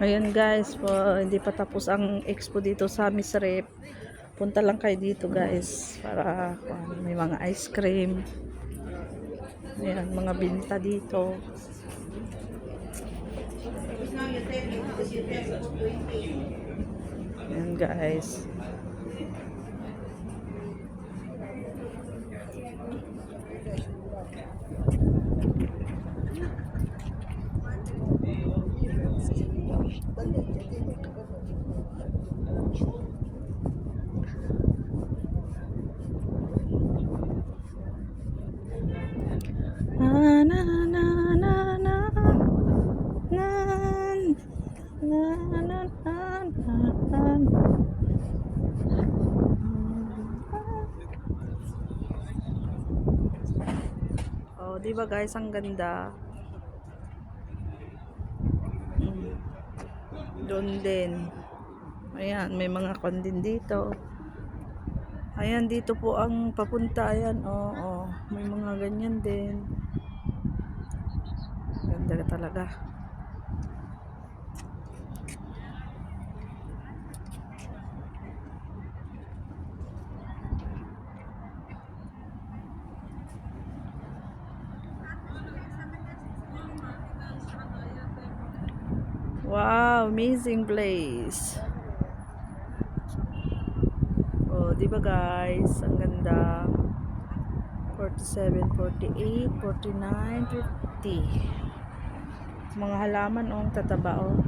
Ayan guys, po, hindi pa tapos ang expo dito sa Misrep. Punta lang kayo dito guys para kung may mga ice cream. Ayan, mga binta dito. Ayan guys. Di ba guys, ang ganda. Doon din. Ayan, may mga kon din dito. Ayan, dito po ang papunta. Ayan, oo. Oh, May mga ganyan din. Ganda talaga. Wow, amazing place. Oh, 'di ba guys? Ang ganda. 47, 48, 49, 50. Mga halaman oh, ang tataba oh.